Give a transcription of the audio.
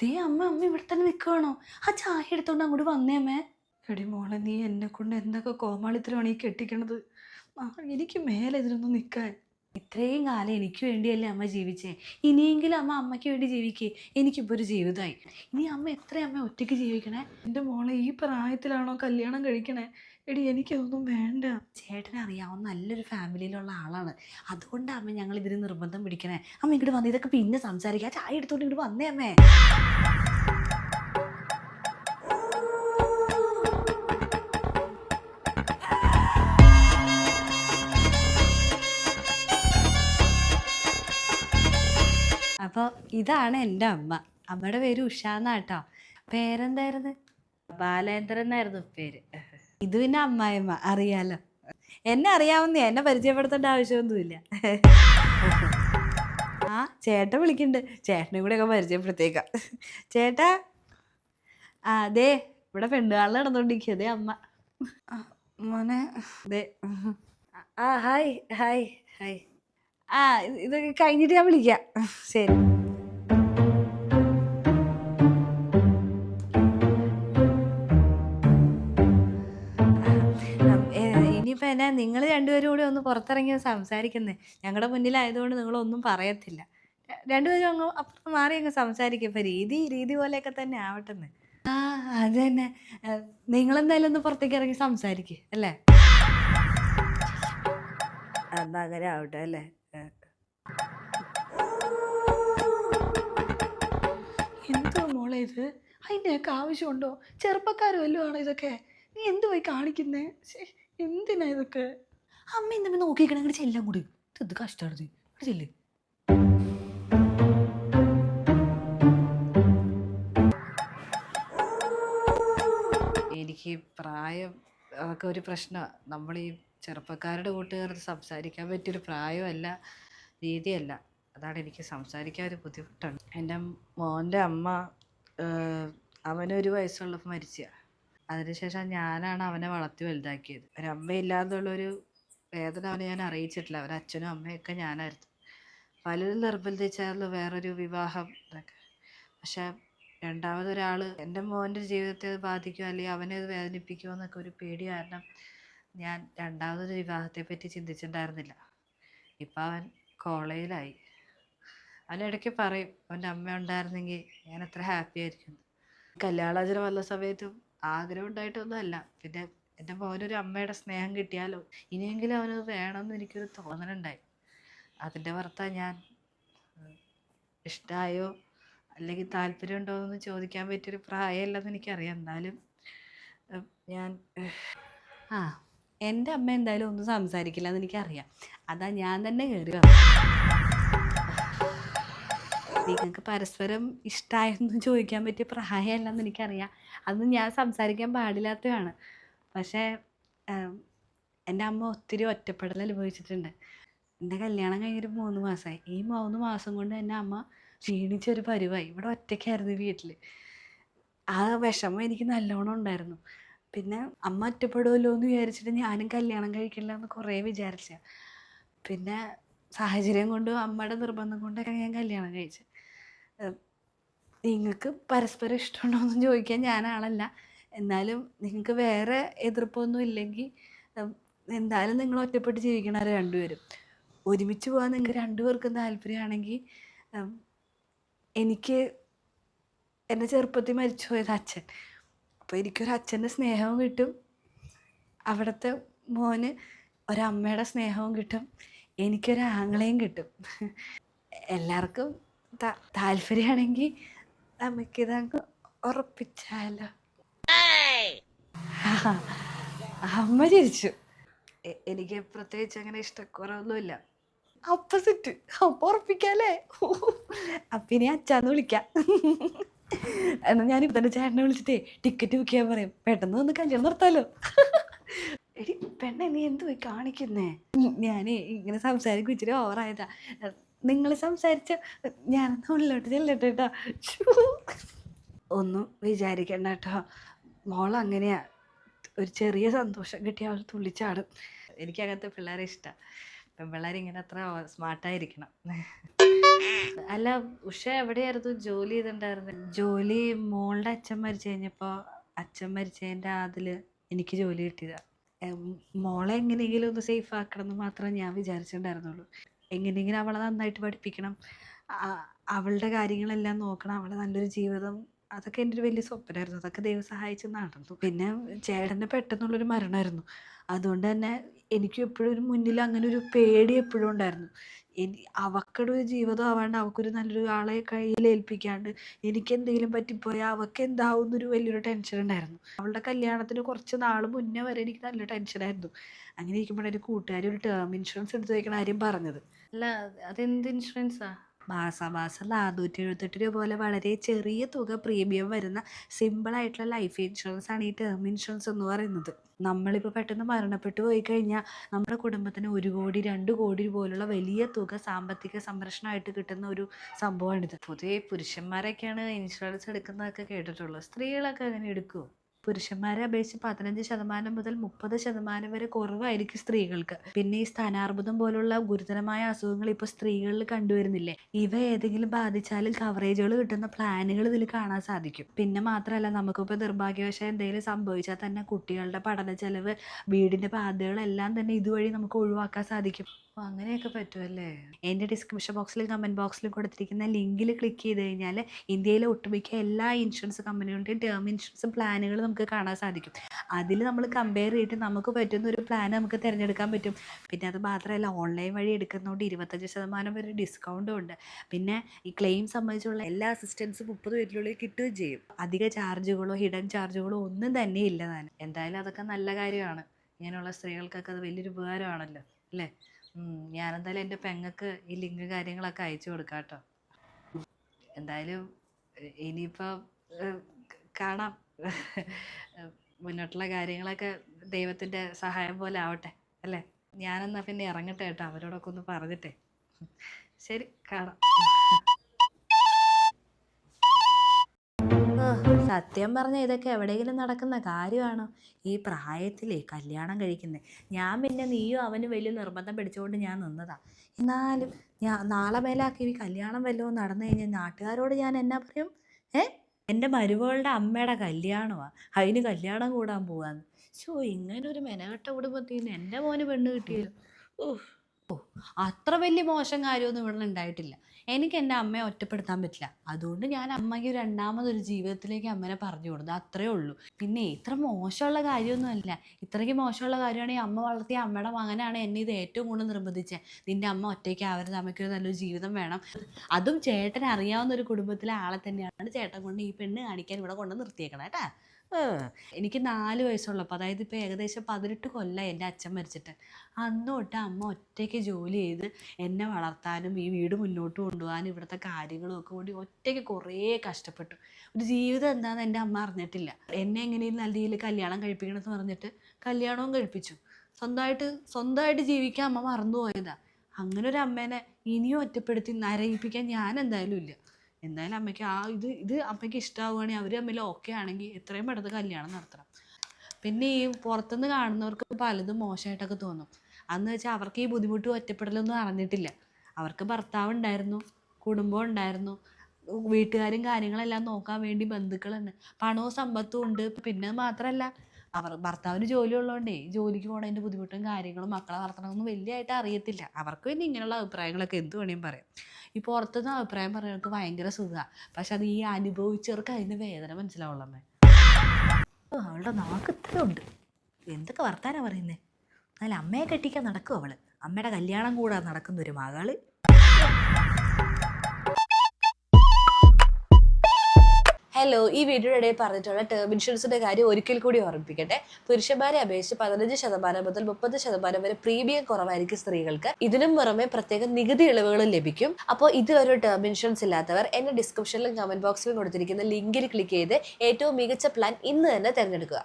ദേ അമ്മ അമ്മ ഇവിടെ തന്നെ നിൽക്കുകയാണോ ആ ചായ എടുത്തോണ്ട് അങ്ങോട്ട് വന്നേ അമ്മേ. എടി മോളെ നീ എന്നെ കൊണ്ട് എന്തൊക്കെ കോമാളിത്തരമാണ് ഈ കെട്ടിക്കണത്? എനിക്ക് മേലെ ഇതിനൊന്നും നിൽക്കാൻ ഇത്രയും കാലം എനിക്ക് വേണ്ടിയല്ലേ അമ്മ ജീവിച്ചേ? ഇനിയെങ്കിലും അമ്മ അമ്മയ്ക്ക് വേണ്ടി ജീവിക്കേ. എനിക്കിപ്പോൾ ഒരു ജീവിതമായി. ഇനി അമ്മ എത്ര അമ്മ ഒറ്റയ്ക്ക് ജീവിക്കണേ? എന്റെ മോളെ ഈ പ്രായത്തിലാണോ കല്യാണം കഴിക്കണേ? എടി എനിക്കതൊന്നും വേണ്ട. ചേട്ടനെ അറിയാവുന്ന നല്ലൊരു ഫാമിലിയിലുള്ള ആളാണ്. അതുകൊണ്ടാണ് അമ്മ ഞങ്ങൾ ഇതിന് നിർബന്ധം പിടിക്കണേ. അമ്മ ഇങ്ങോട്ട് വന്ന് ഇതൊക്കെ പിന്നെ സംസാരിക്കാം. ചായ എടുത്തുകൊണ്ട് ഇങ്ങോട്ട് വന്നേ അമ്മേ. അപ്പോൾ ഇതാണ് എന്റെ അമ്മ. അമ്മയുടെ പേര് ഉഷ എന്നാട്ടോ പേരെന്തായിരുന്നു? ബാലേന്ദ്രൻ എന്നായിരുന്നു പേര്. ഇത് പിന്നെ അമ്മായിമ്മ അറിയാലോ. എന്നെ അറിയാവുന്ന. എന്നെ പരിചയപ്പെടുത്തേണ്ട ആവശ്യമൊന്നുമില്ല. ആ ചേട്ടൻ വിളിക്കുന്നുണ്ട്. ചേട്ടനെ കൂടെ ഒക്കെ പരിചയപ്പെടുത്തേക്കാം ചേട്ടാ ആ ദേ ഇവിടെ പെണ്ണുകാളിൽ നടന്നുകൊണ്ടിരിക്കുക ദേ അമ്മ. മോനെ. അതെ ആ ഹായ് ഹായ് ഹായ്. ആ ഇതൊക്കെ ഇത് കഴിഞ്ഞിട്ട് ഞാൻ വിളിക്കാം. ശരി. ഒന്ന് പുറത്തിറങ്ങി സംസാരിക്കുന്നത് ഞങ്ങളുടെ മുന്നിലായതുകൊണ്ട് നിങ്ങളൊന്നും പറയത്തില്ല. രണ്ടുപേരും അങ്ങ് അപ്പുറത്ത് മാറി അങ്ങ് സംസാരിക്കും. ഇപ്പം രീതി രീതി പോലെയൊക്കെ തന്നെ ആവട്ടെന്ന്. ആ അത് തന്നെ നിങ്ങളെന്തായാലും ഒന്ന് പുറത്തേക്ക് ഇറങ്ങി സംസാരിക്കുക അല്ലേ? എന്നാ അങ്ങനെ ആവട്ടെ അല്ലേ? എന്തോ മോളെ ഇത്? അതിന്റെയൊക്കെ ആവശ്യമുണ്ടോ? ചെറുപ്പക്കാരും എല്ലാം ആണോ ഇതൊക്കെ? നീ എന്ത് പോയി കാണിക്കുന്നേ? എന്തിനാ ഇതൊക്കെ? അമ്മ എന്തെങ്കിലും നോക്കിയിരിക്കണം അങ്ങോട്ട് ചെല്ലാം കൂടി. ഇത് കഷ്ടമാണ് ചെല്ല്. എനിക്ക് പ്രായം അതൊക്കെ ഒരു പ്രശ്നമാണ് നമ്മൾ ഈ ചെറുപ്പക്കാരുടെ കൂട്ടുകാർക്ക് സംസാരിക്കാൻ പറ്റിയൊരു പ്രായമല്ല രീതിയല്ല. അതാണ് എനിക്ക് സംസാരിക്കാൻ ഒരു ബുദ്ധിമുട്ടാണ്. എന്റെ മോന്റെ അമ്മ അവനൊരു വയസ്സുള്ളപ്പോൾ മരിച്ച അതിനുശേഷം ഞാനാണ് അവനെ വളർത്തി വലുതാക്കിയത്. ഒരമ്മയില്ലാന്നുള്ളൊരു വേദന അവനെ ഞാൻ അറിയിച്ചിട്ടില്ല. അവൻ അച്ഛനും അമ്മയൊക്കെ ഞാനായിരുന്നു. പലരും നിർബന്ധിച്ചായിരുന്നു വേറൊരു വിവാഹം ഇതൊക്കെ പക്ഷെ രണ്ടാമതൊരാൾ എന്റെ മോന്റെ ജീവിതത്തെ അത് ബാധിക്കുമോ അല്ലെങ്കിൽ അവനെ അത് വേദനിപ്പിക്കുമോ എന്നൊക്കെ ഒരു പേടി കാരണം ഞാൻ രണ്ടാമതൊരു വിവാഹത്തെ പറ്റി ചിന്തിച്ചിട്ടുണ്ടായിരുന്നില്ല. ഇപ്പം അവൻ കോളേജിലായി. അവനിടയ്ക്ക് പറയും അവന്റെ അമ്മ ഉണ്ടായിരുന്നെങ്കിൽ ഞാൻ എത്ര ഹാപ്പി ആയിരിക്കും കല്യാണാചരം വന്ന സമയത്തും ആഗ്രഹം ഉണ്ടായിട്ടൊന്നുമല്ല. പിന്നെ എന്റെ മോനൊരു അമ്മയുടെ സ്നേഹം കിട്ടിയാലോ? ഇനിയെങ്കിലും അവനത് വേണമെന്ന് എനിക്കൊരു തോന്നലുണ്ടായി. അതിന്റെ പുറത്താണ് ഞാൻ ഇഷ്ടമായോ അല്ലെങ്കിൽ താല്പര്യമുണ്ടോ എന്ന് ചോദിക്കാൻ പറ്റിയൊരു പ്രായമല്ലെന്ന് എനിക്കറിയാം. എന്നാലും ഞാൻ ആ എന്റെ അമ്മ എന്തായാലും ഒന്നും സംസാരിക്കില്ല എന്ന് എനിക്കറിയാം. അതാ ഞാൻ തന്നെ കയറി നിങ്ങൾക്ക് പരസ്പരം ഇഷ്ടമായെന്ന് ചോദിക്കാൻ പറ്റിയ പ്രായമല്ലെന്ന് എനിക്കറിയാം. അതൊന്നും ഞാൻ സംസാരിക്കാൻ പാടില്ലാത്തതാണ്. പക്ഷേ എന്റെ അമ്മ ഒത്തിരി ഒറ്റപ്പെടൽ അനുഭവിച്ചിട്ടുണ്ട് എന്റെ കല്യാണം കഴിഞ്ഞൊരു മൂന്ന് മാസമായി. ഈ മൂന്ന് മാസം കൊണ്ട് എന്റെ അമ്മ ക്ഷീണിച്ചൊരു പരുവായി. ഇവിടെ ഒറ്റയ്ക്കായിരുന്നു വീട്ടിൽ ആ വിഷമം എനിക്ക് നല്ലോണം ഉണ്ടായിരുന്നു. പിന്നെ അമ്മ ഒറ്റപ്പെടുമല്ലോ എന്ന് വിചാരിച്ചിട്ട് ഞാനും കല്യാണം കഴിക്കില്ല എന്ന് കുറേ വിചാരിച്ച. പിന്നെ സാഹചര്യം കൊണ്ട് അമ്മയുടെ നിർബന്ധം കൊണ്ടൊക്കെ ഞാൻ കല്യാണം കഴിച്ചു. നിങ്ങൾക്ക് പരസ്പരം ഇഷ്ടമുണ്ടോ എന്ന് ചോദിക്കാൻ ഞാൻ ആളല്ല. എന്നാലും നിങ്ങൾക്ക് വേറെ എതിർപ്പൊന്നും ഇല്ലെങ്കിൽ എന്തായാലും നിങ്ങൾ ഒറ്റപ്പെട്ട് ജീവിക്കണ രണ്ടുപേരും. ഒരുമിച്ച് പോകാൻ നിങ്ങൾക്ക് രണ്ടുപേർക്കും താല്പര്യമാണെങ്കിൽ എനിക്ക് എന്റെ ചെറുപ്പത്തിൽ മരിച്ചു പോയത് അച്ഛൻ. അപ്പോൾ എനിക്കൊരു അച്ഛന്റെ സ്നേഹവും കിട്ടും. അവിടുത്തെ മോന് ഒരമ്മയുടെ സ്നേഹവും കിട്ടും. എനിക്കൊരു ആങ്ങളെയും കിട്ടും. എല്ലാവർക്കും താല്പര്യമാണെങ്കിൽ നമുക്കിതങ്ങ് ഉറപ്പിച്ചാലോ? അമ്മ ചിരിച്ചു എനിക്ക് പ്രത്യേകിച്ച് അങ്ങനെ ഇഷ്ടക്കുറവൊന്നുമില്ല. ഓപ്പോസിറ്റ് അപ്പൊ ഉറപ്പിക്കാല്ലേ? അപ്പൊ ഇനി അച്ഛന്ന് വിളിക്കാം. എന്നാ ഞാൻ തന്നെ ചേട്ടനെ വിളിച്ചിട്ടേ ടിക്കറ്റ് ബുക്ക് ചെയ്യാൻ പറയും. പെട്ടെന്ന് വന്ന് കല്യാണം നിർത്താലോ എടി പെണ്ണെ നീ എന്ത് പോയി കാണിക്കുന്നേ? ഞാനേ ഇങ്ങനെ സംസാരിക്കും ഇച്ചിരി ഓവറായതാ. നിങ്ങൾ സംസാരിച്ച ഞാനൊന്ന് ഉള്ളിലോട്ട് ചെല്ലട്ടെ കേട്ടോ ഒന്നും വിചാരിക്കണ്ട കേട്ടോ. മോൾ അങ്ങനെയാ ഒരു ചെറിയ സന്തോഷം കിട്ടിയ അവൾ തുള്ളിച്ചാടും. എനിക്ക് അങ്ങനത്തെ പിള്ളേരെ ഇഷ്ടമാണ് പെൺപിള്ളേർ ഇങ്ങനെ അത്ര സ്മാർട്ടായിരിക്കണം അല്ല ഉഷ എവിടെയായിരുന്നു ജോലി ചെയ്തിട്ടുണ്ടായിരുന്നത് ജോലി മോളുടെ അച്ഛൻ മരിച്ചു കഴിഞ്ഞപ്പോൾ അച്ഛൻ മരിച്ചതിന്റെ അതിൽ എനിക്ക് ജോലി കിട്ടിയതാ. മോളെ എങ്ങനെയെങ്കിലും ഒന്ന് സേഫ് ആക്കണം എന്ന് മാത്രമേ ഞാൻ വിചാരിച്ചിട്ടുണ്ടായിരുന്നുള്ളൂ. എങ്ങനെയെങ്കിലും അവളെ നന്നായിട്ട് പഠിപ്പിക്കണം. അവളുടെ കാര്യങ്ങളെല്ലാം നോക്കണം. അവളെ നല്ലൊരു ജീവിതം അതൊക്കെ എന്റെ ഒരു വലിയ സ്വപ്നമായിരുന്നു അതൊക്കെ ദൈവം സഹായിച്ച് നടന്നു. പിന്നെ ചേട്ടന്റെ പെട്ടെന്നുള്ളൊരു മരണമായിരുന്നു അതുകൊണ്ട് തന്നെ എനിക്ക് എപ്പോഴും ഒരു മുന്നിൽ അങ്ങനെ ഒരു പേടി എപ്പോഴും ഉണ്ടായിരുന്നു. എനി അവക്കടെ ഒരു ജീവിതം ആവാണ്ട് അവക്കൊരു നല്ലൊരു ആളെ കയ്യിൽ ഏൽപ്പിക്കാണ്ട് എനിക്ക് എന്തെങ്കിലും പറ്റിപ്പോയാൽ അവൾക്ക് എന്താവും എന്നൊരു വലിയൊരു ടെൻഷൻ ഉണ്ടായിരുന്നു. അവളുടെ കല്യാണത്തിന് കുറച്ച് നാൾ മുന്നേ വരെ എനിക്ക് നല്ല ടെൻഷനായിരുന്നു അങ്ങനെ ഇരിക്കുമ്പോഴാണ് എന്റെ കൂട്ടുകാരി ഒരു ടേം ഇൻഷുറൻസ് എടുത്ത് വയ്ക്കണ കാര്യം പറഞ്ഞത്. അല്ല അതെന്ത് ഇൻഷുറൻസാ മാസാമാസം നാനൂറ്റി എഴുപത്തെട്ട് രൂപ പോലെ വളരെ ചെറിയ തുക പ്രീമിയം വരുന്ന സിമ്പിളായിട്ടുള്ള ലൈഫ് ഇൻഷുറൻസ് ആണ് ഈ ടേം ഇൻഷുറൻസ് എന്ന് പറയുന്നത്. നമ്മളിപ്പോൾ പെട്ടെന്ന് മരണപ്പെട്ടു പോയി കഴിഞ്ഞാൽ നമ്മുടെ കുടുംബത്തിന് ഒരു കോടി രണ്ട് കോടി പോലുള്ള വലിയ തുക സാമ്പത്തിക സംരക്ഷണമായിട്ട് കിട്ടുന്ന ഒരു സംഭവമാണിത്. പൊതുവേ പുരുഷന്മാരൊക്കെയാണ് ഇൻഷുറൻസ് എടുക്കുന്നതൊക്കെ കേട്ടിട്ടുള്ളൂ. സ്ത്രീകളൊക്കെ അങ്ങനെ എടുക്കുമോ പുരുഷന്മാരെ അപേക്ഷിച്ച് പതിനഞ്ച് ശതമാനം മുതൽ മുപ്പത് ശതമാനം വരെ കുറവായിരിക്കും സ്ത്രീകൾക്ക്. പിന്നെ ഈ സ്ഥാനാർബുദം പോലുള്ള ഗുരുതരമായ അസുഖങ്ങൾ ഇപ്പോൾ സ്ത്രീകളിൽ കണ്ടുവരുന്നില്ലേ? ഇവ ഏതെങ്കിലും ബാധിച്ചാലും കവറേജുകൾ കിട്ടുന്ന പ്ലാനുകൾ ഇതിൽ കാണാൻ സാധിക്കും. പിന്നെ മാത്രമല്ല നമുക്കിപ്പോൾ നിർഭാഗ്യവശാൽ എന്തെങ്കിലും സംഭവിച്ചാൽ തന്നെ കുട്ടികളുടെ പഠന ചെലവ് വീടിന്റെ ബാധ്യതകളെല്ലാം തന്നെ ഇതുവഴി നമുക്ക് ഒഴിവാക്കാൻ സാധിക്കും. അങ്ങനെയൊക്കെ പറ്റുമല്ലേ എന്റെ ഡിസ്ക്രിപ്ഷൻ ബോക്സിലും കമന്റ് ബോക്സിലും കൊടുത്തിരിക്കുന്ന ലിങ്കിൽ ക്ലിക്ക് ചെയ്ത് കഴിഞ്ഞാൽ ഇന്ത്യയിലെ ഒട്ടുമിക്ക എല്ലാ ഇൻഷുറൻസ് കമ്പനികളുടെയും ടേം ഇൻഷുറൻസ് പ്ലാനുകൾ നമുക്ക് കാണാൻ സാധിക്കും. അതിൽ നമ്മൾ കമ്പയർ ചെയ്തിട്ട് നമുക്ക് പറ്റുന്ന ഒരു പ്ലാൻ നമുക്ക് തിരഞ്ഞെടുക്കാൻ പറ്റും. പിന്നെ അത് മാത്രമല്ല ഓൺലൈൻ വഴി എടുക്കുന്നതുകൊണ്ട് ഇരുപത്തഞ്ച് ശതമാനം വരെ ഡിസ്കൗണ്ടും ഉണ്ട്. പിന്നെ ഈ ക്ലെയിം സംബന്ധിച്ചുള്ള എല്ലാ അസിസ്റ്റൻസും മുപ്പത് പേരിലുള്ളിൽ കിട്ടുകയും ചെയ്യും. അധിക ചാർജുകളോ ഹിഡൻ ചാർജുകളോ ഒന്നും തന്നെ ഇല്ല താൻ. എന്തായാലും അതൊക്കെ നല്ല കാര്യമാണ്. ഇങ്ങനെയുള്ള സ്ത്രീകൾക്കൊക്കെ അത് വലിയൊരു ഉപകാരമാണല്ലോ അല്ലേ? ഞാനെന്തായാലും എന്റെ പെങ്ങക്ക് ഈ ലിങ്ക് കാര്യങ്ങളൊക്കെ അയച്ചു കൊടുക്കാം കേട്ടോ എന്തായാലും ഇനി ഇനിയിപ്പോൾ കാണാം. മുന്നോട്ടുള്ള കാര്യങ്ങളൊക്കെ ദൈവത്തിന്റെ സഹായം പോലെ ആവട്ടെ അല്ലേ? ഞാനെന്നാ പിന്നെ ഇറങ്ങട്ടെ കേട്ടോ അവരോടൊക്കെ ഒന്ന് പറഞ്ഞിട്ടെ. ശരി കാണാം. സത്യം പറഞ്ഞ ഇതൊക്കെ എവിടെയെങ്കിലും നടക്കുന്ന കാര്യമാണോ? ഈ പ്രായത്തിലേ കല്യാണം കഴിക്കുന്നത് ഞാൻ പിന്നെ നീയും അവന് വലിയ നിർബന്ധം പിടിച്ചുകൊണ്ട് ഞാൻ നിന്നതാ. എന്നാലും ഞാൻ നാളെ മേലാക്കി ഈ കല്യാണം വല്ലതും നടന്നു കഴിഞ്ഞാൽ നാട്ടുകാരോട് ഞാൻ എന്നാ പറയും? ഏ? എന്റെ മരുമകളുടെ അമ്മയുടെ കല്യാണമാണ് അതിന് കല്യാണം കൂടാൻ പോവാന്ന്. ഷോ ഇങ്ങനെ ഒരു മെനവട്ട കുടുംബത്തിൽ നിന്ന് എന്റെ മോന് പെണ്ണ് കിട്ടിയല്ലോ. ഓ ഓ അത്ര വലിയ മോശം കാര്യമൊന്നും ഇവിടെ ഉണ്ടായിട്ടില്ല. എനിക്ക് എന്റെ അമ്മയെ ഒറ്റപ്പെടുത്താൻ പറ്റില്ല. അതുകൊണ്ട് ഞാൻ അമ്മയ്ക്ക് രണ്ടാമതൊരു ജീവിതത്തിലേക്ക് അമ്മനെ പറഞ്ഞു കൊടുത്തു. അത്രേ ഉള്ളൂ. പിന്നെ ഇത്ര മോശമുള്ള കാര്യമൊന്നുമല്ല ഇത്രയ്ക്ക് മോശമുള്ള കാര്യമാണെങ്കിൽ അമ്മ വളർത്തിയ അമ്മയുടെ മകനാണ് എന്നെ ഇത് ഏറ്റവും കൂടുതൽ നിർബന്ധിച്ചത്. നിന്റെ അമ്മ ഒറ്റയ്ക്ക് ആവരുത് അമ്മയ്ക്കൊരു നല്ലൊരു ജീവിതം വേണം. അതും ചേട്ടൻ അറിയാവുന്ന ഒരു കുടുംബത്തിലെ ആളെ തന്നെയാണ് ചേട്ടൻ കൊണ്ട് ഈ പെണ്ണ് കാണിക്കാൻ ഇവിടെ കൊണ്ട് നിർത്തിയേക്കണം കേട്ടാ. എനിക്ക് നാല് വയസ്സുള്ളപ്പോൾ അതായത് ഇപ്പോൾ ഏകദേശം പതിനെട്ട് കൊല്ലമായി എന്റെ അച്ഛൻ മരിച്ചിട്ട്. അന്ന് തൊട്ട് അമ്മ ഒറ്റയ്ക്ക് ജോലി ചെയ്ത് എന്നെ വളർത്താനും ഈ വീട് മുന്നോട്ട് കൊണ്ടുപോകാനും ഇവിടുത്തെ കാര്യങ്ങളും ഒക്കെ കൂടി ഒറ്റയ്ക്ക് കുറേ കഷ്ടപ്പെട്ടു. ഒരു ജീവിതം എന്താണെന്ന് എന്റെ അമ്മ അറിഞ്ഞിട്ടില്ല. എന്നെ എങ്ങനെയും നല്ല രീതിയിൽ കല്യാണം കഴിപ്പിക്കണമെന്ന് പറഞ്ഞിട്ട് കല്യാണവും കഴിപ്പിച്ചു. സ്വന്തമായിട്ട് സ്വന്തമായിട്ട് ജീവിക്കാൻ അമ്മ മറന്നുപോയതാ. അങ്ങനെ ഒരു അമ്മേനെ ഇനിയും ഒറ്റപ്പെടുത്തി നരയിപ്പിക്കാൻ ഞാൻ എന്തായാലും ഇല്ല. എന്തായാലും അമ്മയ്ക്ക് ആ ഇത് ഇത് അമ്മയ്ക്ക് ഇഷ്ടമാവുകയാണെങ്കിൽ അവർ തമ്മിൽ ഓക്കെ ആണെങ്കിൽ എത്രയും പെട്ടെന്ന് കല്യാണം നടത്തണം. പിന്നെ ഈ പുറത്തുനിന്ന് കാണുന്നവർക്ക് പലതും മോശമായിട്ടൊക്കെ തോന്നും. അന്ന് വെച്ചാൽ അവർക്ക് ഈ ബുദ്ധിമുട്ടും ഒറ്റപ്പെടലൊന്നും അറിഞ്ഞിട്ടില്ല. അവർക്ക് ഭർത്താവ് ഉണ്ടായിരുന്നു കുടുംബം ഉണ്ടായിരുന്നു വീട്ടുകാരും കാര്യങ്ങളെല്ലാം നോക്കാൻ വേണ്ടി ബന്ധുക്കളുണ്ട്. പണവും സമ്പത്തും ഉണ്ട്. പിന്നെ മാത്രമല്ല അവർ ഭർത്താവിന് ജോലി ഉള്ളതുകൊണ്ടേ ജോലിക്ക് പോണതിന്റെ ബുദ്ധിമുട്ടും കാര്യങ്ങളും മക്കളെ വളർത്തണമെന്ന് വലിയതായിട്ട് അറിയത്തില്ല. അവർക്ക് പിന്നെ ഇങ്ങനെയുള്ള അഭിപ്രായങ്ങളൊക്കെ എന്ത് വേണേലും പറയാം. ഈ പുറത്തുനിന്ന് അഭിപ്രായം പറയുന്നവർക്ക് ഭയങ്കര സുഖമാണ് പക്ഷെ അത് ഈ അനുഭവിച്ചവർക്ക് അതിന്റെ വേദന മനസ്സിലാവുള്ളമ്മേ അവളുടെ നാക്ക് ഇത്ര ഉണ്ട്. എന്തൊക്കെ വർത്താനാ പറയുന്നേ? എന്നാലും അമ്മയെ കെട്ടിക്കാൻ നടക്കും അവൾ? അമ്മയുടെ കല്യാണം കൂടാതെ നടക്കുന്ന ഒരു മകൾ? ഹലോ ഈ വീഡിയോയുടെ ഇടയിൽ പറഞ്ഞിട്ടുള്ള ടേം ഇൻഷുറൻസിന്റെ കാര്യം ഒരിക്കൽ കൂടി ഓർമ്മിപ്പിക്കട്ടെ. പുരുഷന്മാരെ അപേക്ഷിച്ച് പതിനഞ്ച് ശതമാനം മുതൽ മുപ്പത് ശതമാനം വരെ പ്രീമിയം കുറവായിരിക്കും സ്ത്രീകൾക്ക്. ഇതിനും പുറമെ പ്രത്യേക നികുതി ഇളവുകളും ലഭിക്കും. അപ്പോൾ ഇതുവരെ ടേം ഇൻഷുറൻസ് ഇല്ലാത്തവർ എന്റെ ഡിസ്ക്രിപ്ഷനിലും കമന്റ് ബോക്സിലും കൊടുത്തിരിക്കുന്ന ലിങ്കിൽ ക്ലിക്ക് ചെയ്ത് ഏറ്റവും മികച്ച പ്ലാൻ ഇന്ന് തന്നെ തിരഞ്ഞെടുക്കുക.